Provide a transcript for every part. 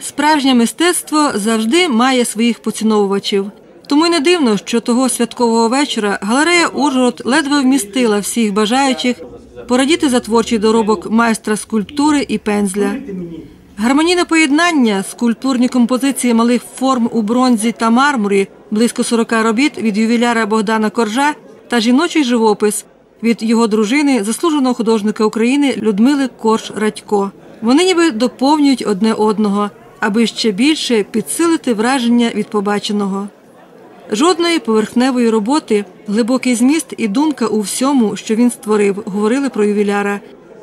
Справжнє мистецтво завжди має своїх поціновувачів. Тому й не дивно, що того святкового вечора галерея Ужгород ледве вмістила всіх бажаючих порадіти за творчий доробок майстра скульптури і пензля. Гармонійне поєднання, скульптурні композиції малих форм у бронзі та мармурі, близько 40 робіт від ювіляра Богдана Коржа та жіночий живопис від його дружини, заслуженого художника України Людмили Корж Радько. Вони ніби доповнюють одне одного, аби ще більше підсилити враження від побаченого. Жодної поверхневої роботи, глибокий зміст і думка у всьому, що він створив, говорили про ювіляра.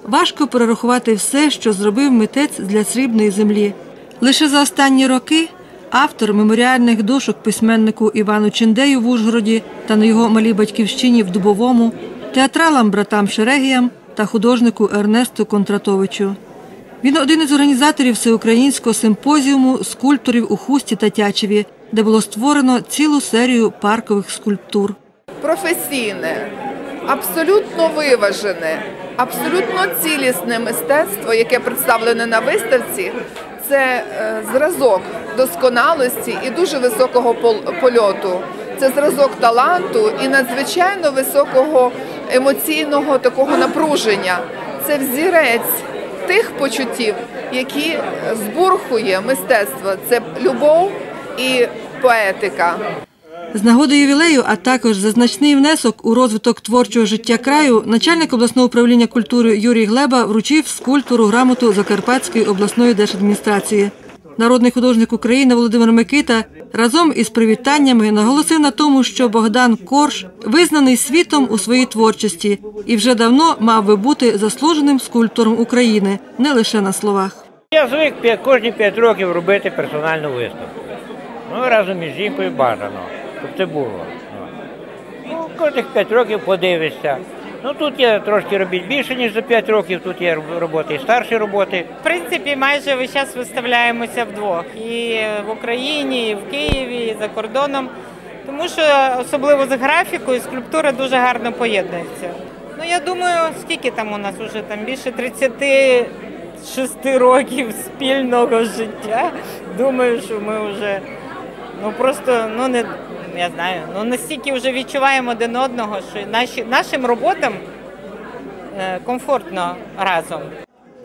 Важко перерахувати все, що зробив митець для срібної землі. Лише за останні роки автор меморіальних дошок письменнику Івану Чендею в Ужгороді та на його малій батьківщині в Дубовому, театралам братам Шерегіям та художнику Ернесту Контратовичу. Він один із організаторів всеукраїнського симпозіуму скульпторів у Хусті та Тячеві, де було створено цілу серію паркових скульптур. професійне, абсолютно виважене, абсолютно цілісне мистецтво, яке представлене на виставці, це е, зразок досконалості і дуже високого пол- польоту. Це зразок таланту і надзвичайно високого емоційного такого напруження. Це взірець тих почуттів, які збурхує мистецтво. Це любов і поетика. З нагоди ювілею, а також за значний внесок у розвиток творчого життя краю, начальник обласного управління культури Юрій Глеба вручив скульптуру грамоту Закарпатської обласної держадміністрації. Народний художник України Володимир Микита разом із привітаннями наголосив на тому, що Богдан Корж визнаний світом у своїй творчості і вже давно мав би бути заслуженим скульптором України, не лише на словах. Я звик кожні 5 років робити персональну виставку. Ну, разом із жінкою бажано, щоб це було. Ну, Ну, кожних 5 років подивишся. Ну тут є трошки робіт більше, ніж за 5 років, тут є роботи і старші роботи. В принципі, майже весь час виставляємося вдвох і в Україні, і в Києві, і за кордоном. Тому що особливо з графікою скульптура дуже гарно поєднується. Ну я думаю, скільки там у нас вже там більше 36 років спільного життя. Думаю, що ми вже ну просто ну не я знаю, ну настільки вже відчуваємо один одного, що наші нашим роботам е, комфортно разом.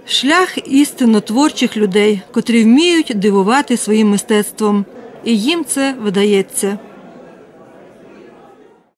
Шлях істинно творчих людей, котрі вміють дивувати своїм мистецтвом, і їм це вдається.